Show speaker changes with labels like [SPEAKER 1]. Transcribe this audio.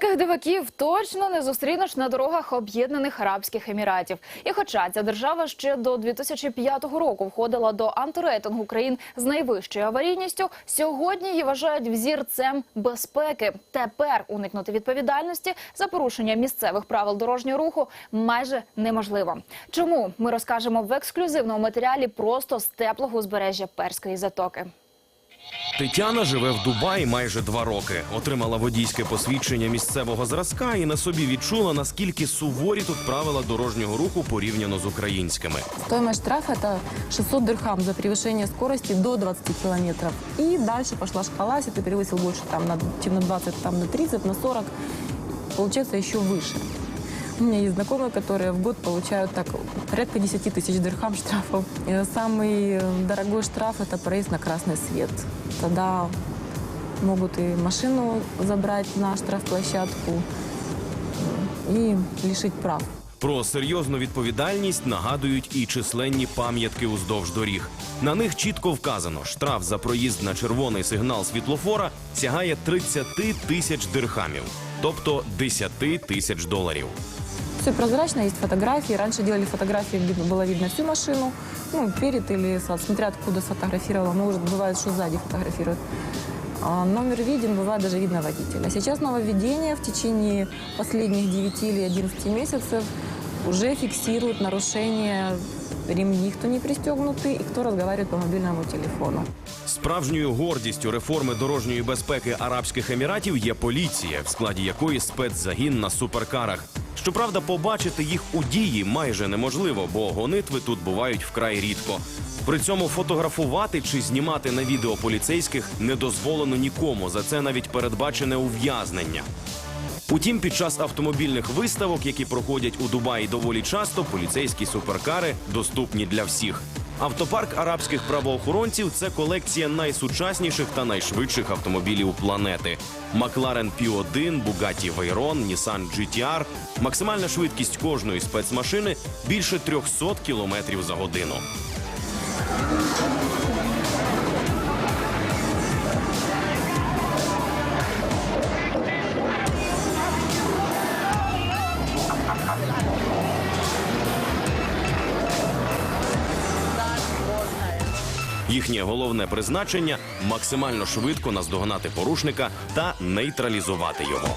[SPEAKER 1] Таких диваків точно не зустрінеш на дорогах Об'єднаних Арабських Еміратів. І хоча ця держава ще до 2005 року входила до антирейтингу країн з найвищою аварійністю, сьогодні її вважають взірцем безпеки. Тепер уникнути відповідальності за порушення місцевих правил дорожнього руху майже неможливо. Чому ми розкажемо в ексклюзивному матеріалі просто з теплого узбережжя Перської затоки.
[SPEAKER 2] Тетяна живе в Дубаї майже два роки. Отримала водійське посвідчення місцевого зразка і на собі відчула, наскільки суворі тут правила дорожнього руху порівняно з українськими.
[SPEAKER 3] Стоимость штрафа – это 600 дирхам за превышение скорости до 20 километров. И дальше пошла шкала, если ты превысил больше, там, на, чем на 20, там, на 30, на 40, получается еще выше. У меня есть знакомые, которые в год получают так порядка 10 тысяч дирхам штрафов. И самый э, дорогой штраф – это проезд на красный свет. Тогда могут и машину забрать на штрафплощадку и лишить прав.
[SPEAKER 2] Про серйозну відповідальність нагадують і численні пам'ятки уздовж доріг. На них чітко вказано, штраф за проїзд на червоний сигнал світлофора сягає 30 тисяч дирхамів, тобто 10 тисяч доларів.
[SPEAKER 3] Все прозрачно, есть фотографии. Раньше делали фотографии, где было видно всю машину, ну, перед или зад, смотря откуда сфотографировала. Может, бывает, что сзади фотографируют. А номер виден, бывает даже видно водителя. Сейчас нововведение в течение последних 9 или 11 месяцев уже фиксируют нарушение ремни, кто не пристегнутый и кто разговаривает по мобильному телефону.
[SPEAKER 2] Справжньою гордістю реформи дорожньої безпеки Арабських Еміратів є поліція, в складі якої спецзагін на суперкарах. Щоправда, побачити їх у дії майже неможливо, бо гонитви тут бувають вкрай рідко. При цьому фотографувати чи знімати на відео поліцейських не дозволено нікому. За це навіть передбачене ув'язнення. Утім, під час автомобільних виставок, які проходять у Дубаї доволі часто, поліцейські суперкари доступні для всіх. Автопарк арабських правоохоронців це колекція найсучасніших та найшвидших автомобілів планети: Макларен P1, Bugatti Вейрон, Нісан GTR. Максимальна швидкість кожної спецмашини більше 300 км за годину. Їхнє головне призначення максимально швидко наздогнати порушника та нейтралізувати його.